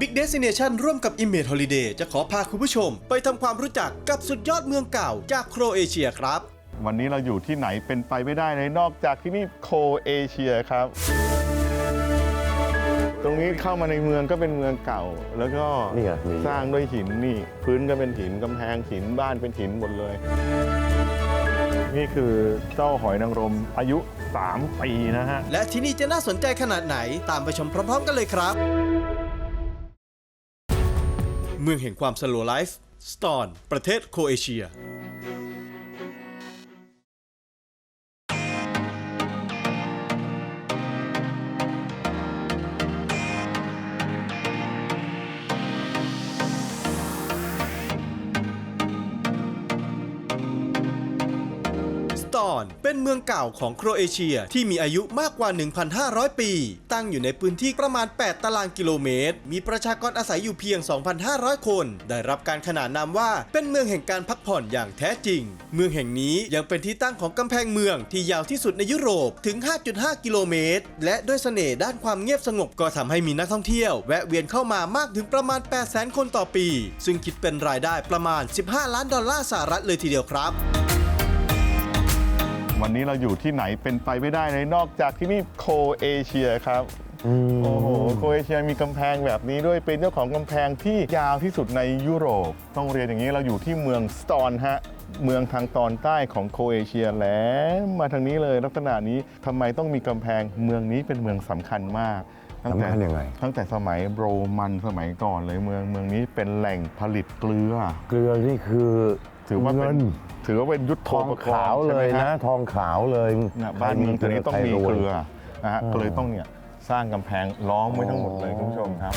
Big Destination ร่วมกับ Image Holiday จะขอพาคุณผู้ชม ไปทำความรู้จักกับสุดยอดเมืองเก่าจากโครเอเชียครับ วันนี้เราอยู่ที่ไหนเป็นไปไม่ได้เลยนอกจากที่นี่โคเอเชียครับ ตรงนี้เข้ามาในเมืองก็เป็นเมืองเก่า แล้วก็นี่ไงมี สร้างด้วยหินนี่ พื้นก็เป็นหินกำแพงหินบ้านเป็นหินหมดเลย นี่คือเจ้าหอยนางรมอายุ 3 ปีนะฮะ และที่นี่จะน่าสนใจขนาดไหนตามไปชมพร้อมๆกันเลยครับ เมืองแห่งความสโลไลฟ์สตอน ประเทศโคเอเชีย ตอน เป็นเมืองเก่าของโครเอเชียที่มีอายุมากกว่า 1,500 ปี ตั้งอยู่ในพื้นที่ประมาณ 8 ตารางกิโลเมตร มีประชากรอาศัยอยู่เพียง 2,500 คน ได้รับการขนานนามว่าเป็นเมืองแห่งการพักผ่อนอย่างแท้จริง เมืองแห่งนี้ยังเป็นที่ตั้งของกำแพงเมืองที่ยาวที่สุดในยุโรปถึง 5.5 กิโลเมตร และด้วยเสน่ห์ด้านความเงียบสงบก็ทำให้มีนักท่องเที่ยว แวะเวียนเข้ามามากถึงประมาณ 800,000 คนต่อปี ซึ่งคิดเป็นรายได้ประมาณ 15 ล้านดอลลาร์สหรัฐเลยทีเดียวครับ วันนี้เราอยู่ที่ไหนเป็นไปไม่ได้เลยนอกจากที่นี่โคเอเชียครับมโอ้โหโครเอเชียมีกำแพงแบบนี้ด้วยเป็นเจ้าของกำแพงที่ยาวที่สุดในยุโรป ต้องเรียนอย่างนี้เราอยู่ที่เมืองสตอนฮะเมืองทางตอนใต้ของโครเอเชียแล้วมาทางนี้เลยลักษณะนี้ทำไมต้องมีกำแพงเมืองนี้เป็นเมืองสำคัญมากตั้งแต่สำคัญยังไงตั้งแต่สมัยโรมันสมัยก่อนเลยเมืองเมืองนี้เป็นแหล่งผลิตเกลือ เกลือนี่คือ ถือว่าเป็เงินน ถือว่าเป็นยุทธทองปกรขาวณ์ใช่เลไหมยฮ นะ ทองขาวเลยนะบ้านเมืองตัวนี้ต้องมีใครรวยเกลือนะฮะอ่าก็เลยต้องเนี่ยสร้างกำแพงล้อมไว้ทั้งหมดเลยคุณผู้ชมครับ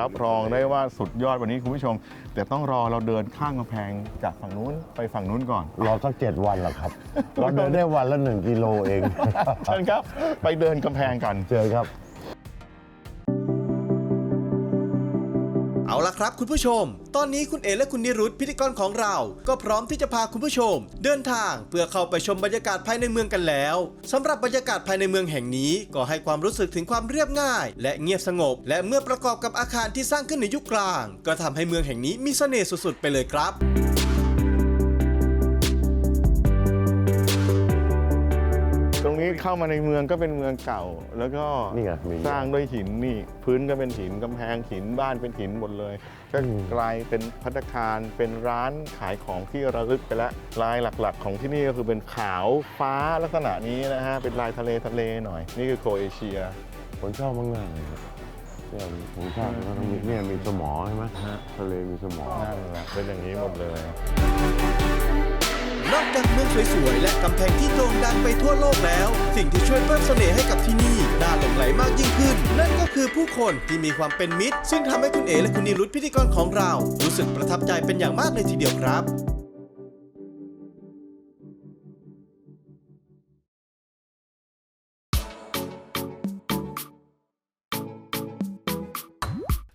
รับรองได้ว่าสุดยอดวันนี้คุณผู้ชม แต่ต้องรอเราเดินข้ามกำแพงจากฝั่งนู้นไปฝั่งนู้นก่อน รอสักเจ็ดวันละครับ เราเดินได้วันละหนึ่งกิโลเอง เชิญครับ ไปเดินกำแพงกัน เจอครับ เอาละครับคุณผู้ชม ตอนนี้คุณเอและคุณนิรุธพิธีกรของเรา ก็พร้อมที่จะพาคุณผู้ชม เดินทางเพื่อเข้าไปชมบรรยากาศภายในเมืองกันแล้วสำหรับบรรยากาศภายในเมืองแห่งนี้ ก็ให้ความรู้สึกถึงความเรียบง่าย และเงียบสงบ และเมื่อประกอบกับอาคารที่สร้างขึ้นในยุคกลาง ก็ทำให้เมืองแห่งนี้มีเสน่ห์สุดๆไปเลยครับ เข้ามาในเมืองก็เป็นเมืองเก่า แล้วก็นี่ไงมี สร้างด้วยหินนี่ พื้นก็เป็นหินกำแพงหินบ้านเป็นหินหมดเลย ก็กลายเป็นพัตตาคารเป็นร้านขายของที่ระลึกไปแล้วลายหลักๆ ของที่นี่ก็คือเป็นขาวฟ้าลักษณะนี้นะฮะเป็นลายทะเลทะเลหน่อย นี่คือโครเอเชีย ผมชอบมากๆเลยครับเนี่ยผมชอบแล้วก็มีเนี่ยมีสมอใช่ไหมทะเลมีสมอ นั่นแหละเป็นอย่างนี้หมดเลย นอกจากเมืองสวยๆ และกำแพงที่โด่งดังไปทั่วโลกแล้ว สิ่งที่ช่วยเพิ่มเสน่ห์ให้กับที่นี่น่าหลงไหลมากยิ่งขึ้น นั่นก็คือผู้คนที่มีความเป็นมิตร ซึ่งทำให้คุณเอและคุณนิรุธพิธีกรของเรา รู้สึกประทับใจเป็นอย่างมากเลยทีเดียวครับ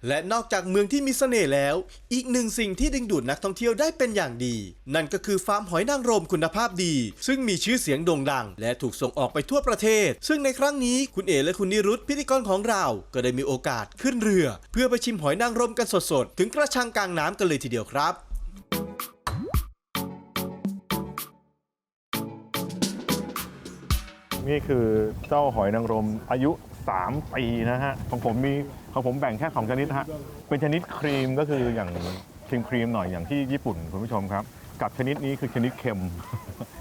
และนอกจากเมืองที่มีเสน่ห์แล้ว อีกหนึ่งสิ่งที่ดึงดูดนักท่องเที่ยวได้เป็นอย่างดี นั่นก็คือฟาร์มหอยนางรมคุณภาพดี ซึ่งมีชื่อเสียงโด่งดัง และถูกส่งออกไปทั่วประเทศ ซึ่งในครั้งนี้คุณเอและคุณนิรุธพิธีกรของเรา ก็ได้มีโอกาสขึ้นเรือ เพื่อไปชิมหอยนางรมกันสดๆ ถึงกระชังกลางน้ำกันเลยทีเดียวครับนี่คือเจ้าหอยนางรมอายุ 3 ปีนะฮะของผมมีของผมแบ่งแค่ของชนิดฮะเป็นชนิดครีมก็คืออย่างครีมครีมหน่อยอย่างที่ญี่ปุ่นคุณผู้ชมครับ กับชนิดนี้คือชนิดเค็ม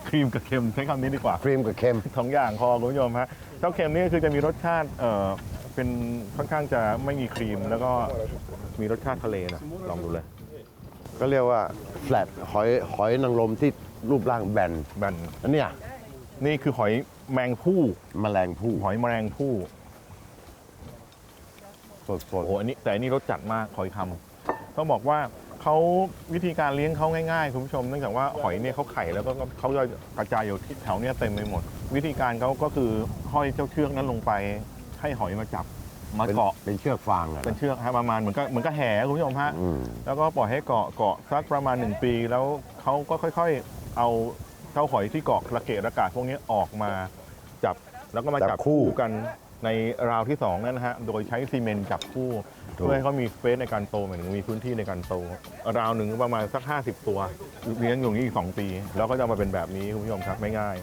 ครีมกับเค็มใช้คำนี้ดีกว่าครีมกับเค็มสองอย่างพอคุณผู้ชมฮะเจ้าเค็มนี่คือจะมีรสชาติเอ่อเป็นค่อนข้างจะไม่มีครีมแล้วก็มีรสชาติทะเลนะลองดูเลยก็เรียกว่าแฟลตหอยหอยนางรมที่รูปร่างแบนแบนอันเนี้ยนี่คือหอยแมงผู้แมลงผู้หอยแมลงผู้ สดสโอ้ดโหอันนี้แต่อันนี้รสจัดมากหอยคำต้องบอกว่าเขาวิธีการเลี้ยงเขาง่ายๆคุณผู้ชมเนื่องจากว่าหอยเนี่ยเขาไข่แล้วก็เขาจะกระจายอยู่ที่แถวเนี้ยเต็มไปหมด วิธีการเขาก็คือห้อยเจ้าเชือกนั้นลงไป ให้หอยมาจับมาเป็นเกาะ เป็นเชือกฟางอะเป็นเชือกฮะประมาณเหมือนก็เหมือนก็แห่คุณผู้ชมฮะอืม แล้วก็ปล่อยให้เกาะเกาะสักประมาณ1ปี แล้วเขาก็ค่อยๆ เอาเจ้าหอยที่เกาะระเกะระกาดพวกนี้ออกมาจับแล้วก็มาจัจับบคู่คู่กัน ในราวที่2นั่นนะฮะ โดยใช้ซีเมนต์จับคู่ถูกเพื่อให้เขามีสเปซในการโตหมายถึงมีพื้นที่ในการโต ราวหนึ่งประมาณสัก 50 ตัวเลี้ยงอยู่อย่างนี้อีก 2 ปี แล้วก็จะมาเป็นแบบนี้คุณผู้ชมครับไม่ง่าย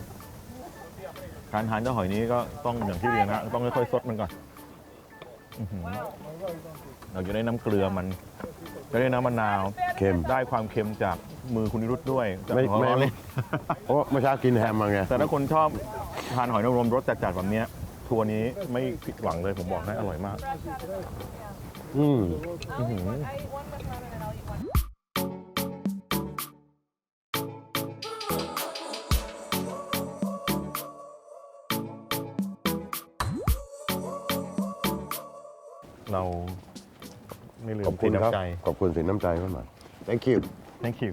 การทานเจ้าหอยนี้ก็ต้องอย่างที่เรียนนะต้องค่อยๆซดมันก่อนอื้อหือเราจะได้น้ำเกลือมัน จะได้น้ำมะนาว เค็ม ได้ความเค็มจากมือคุณนิรุตด้วยจากไม่ของไม่เราไม่เลยเพราะว่าเมื่อเช้ากินแฮมมาไงแต่ถ้าคนชอบทานหอยนางรมรสจัดๆแบบเนี้ย ทัวร์นี้ไม่ผิดหวังเลยผมบอกให้อร่อยมาก อืมอื้อหือ I eat one with lemon and I'll eat one. เราไม่ลืมขอบคุณครับสินน้ำใจ ขอบคุณสินน้ำใจมากหน่อย thank you thank you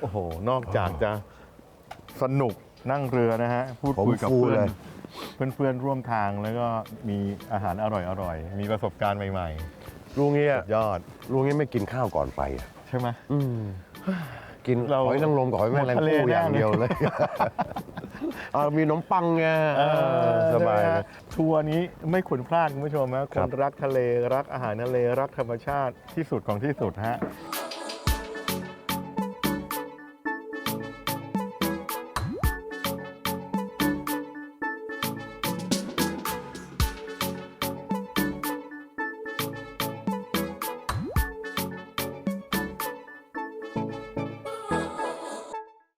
โอ้โห นอกจากจะสนุกนั่งเรือนะฮะ พูดคุยกับผมฟูเพื่อเลนย เพื่อนเพื่อนๆร่วมทางแล้วก็มีอาหารอร่อยๆ มีประสบการณ์ใหม่ลุงเงี้ยๆ ยอดลุงเงี้ยไม่กินข้าวก่อนไปอะใช่ไหมอืมกินเราหอยนางรมกับหอยแมลงหมดทะเลภู่อย่างแน่เลย เดียวเลยเอามีขนมปังไงเออสบายใช่ไหมเลยฮะทัวร์นี้ไม่ควรพลาดคุณผู้ชมนะคครันบ รักทะเลรักอาหารทะเลรักธรรมชาติที่สุดของที่สุดฮะ Thank